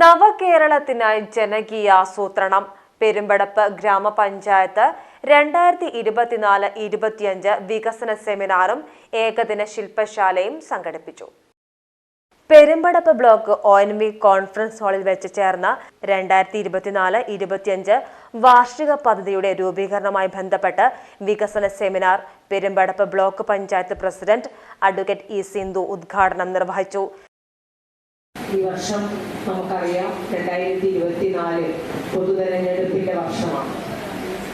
നവകേരളത്തിനായി ജനകീയ ആസൂത്രണം. പെരുമ്പടപ്പ് ഗ്രാമപഞ്ചായത്ത് രണ്ടായിരത്തി ഇരുപത്തിനാല് ഇരുപത്തിയഞ്ച് വികസന സെമിനാറും ഏകദിന ശില്പശാലയും സംഘടിപ്പിച്ചു. Perumpadappu block O N V conference ഹാളിൽ വെച്ച് ചേർന്ന രണ്ടായിരത്തി ഇരുപത്തിനാല് ഇരുപത്തിയഞ്ച് വാർഷിക പദ്ധതിയുടെ രൂപീകരണവുമായി ബന്ധപ്പെട്ട് വികസന seminar Perumpadappu block panchayat president advocate E Sindhu ഉദ്ഘാടനം നിർവഹിച്ചു. ഈ വർഷം നമുക്കറിയാം രണ്ടായിരത്തി ഇരുപത്തിനാല് പൊതുതെരഞ്ഞെടുപ്പിന്റെ വർഷമാണ്.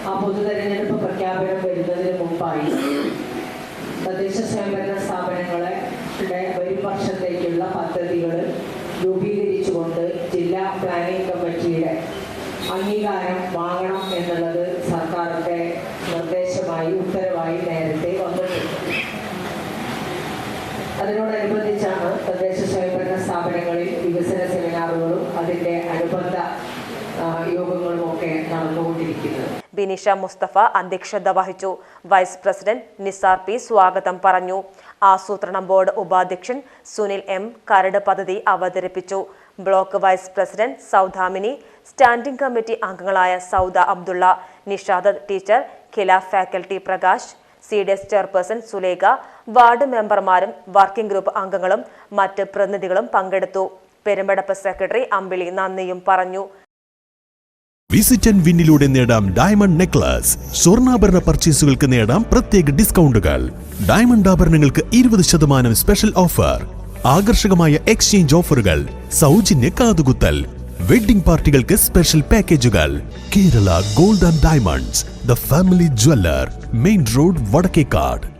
ആ പൊതുതെരഞ്ഞെടുപ്പ് പ്രഖ്യാപനം വരുന്നതിന് മുമ്പായി തദ്ദേശ സ്വയംഭരണ സ്ഥാപനങ്ങളെ വരും വർഷത്തേക്കുള്ള പദ്ധതികൾ രൂപീകരിച്ചുകൊണ്ട് ജില്ലാ പ്ലാനിംഗ് കമ്മിറ്റിയുടെ അംഗീകാരം വാങ്ങണം എന്നുള്ളത് സർക്കാരിന്റെ നിർദ്ദേശമായി ഉത്തരവായി നേരത്തെ വന്നിട്ടുണ്ട്. അതിനോടനുബന്ധിച്ചാണ് തദ്ദേശ സ്ഥാപനങ്ങളിൽ വികസന സെമിനാറുകളും അതിന്റെ അനുബന്ധ യോഗങ്ങളും ഒക്കെ നടന്നുകൊണ്ടിരിക്കുന്നത് ബിനിഷ മുസ്തഫ അധ്യക്ഷത വഹിച്ചു. വൈസ് പ്രസിഡന്റ് നിസാർ പി സ്വാഗതം പറഞ്ഞു. ആസൂത്രണ ബോർഡ് ഉപാധ്യക്ഷൻ സുനിൽ എം കരട് പദ്ധതി അവതരിപ്പിച്ചു. Block vice president Saudamini standing committee അംഗങ്ങളായ Sauda Abdulla Nishad teacher ഖില faculty Prakash C D S chairperson Sulekha ward മെമ്പർമാരും working group അംഗങ്ങളും മറ്റ് പ്രതിനിധികളും പങ്കെടുത്തു. പെരുമ്പടപ്പ് സെക്രട്ടറി അമ്പിളി നന്ദിയും പറഞ്ഞു. വിസിറ്റ് ആൻഡ് വിന്നിലൂടെ നേടാം ഡയമണ്ട് നെക്ലസ്. സ്വർണാഭരണ പർച്ചേസുകൾക്ക് നേടാം പ്രത്യേക ഡിസ്കൗണ്ടുകൾ. ഡയമണ്ട് ആഭരണങ്ങൾക്ക് ഇരുപത് ശതമാനം സ്പെഷ്യൽ ഓഫർ. ആകർഷകമായ എക്സ്ചേഞ്ച് ഓഫറുകൾ. സൗജന്യ കാതുകുത്തൽ. വെഡിംഗ് പാർട്ടികൾക്ക് സ്പെഷ്യൽ പാക്കേജുകൾ. Kerala gold and diamonds the family jeweller main road Vadakkekad.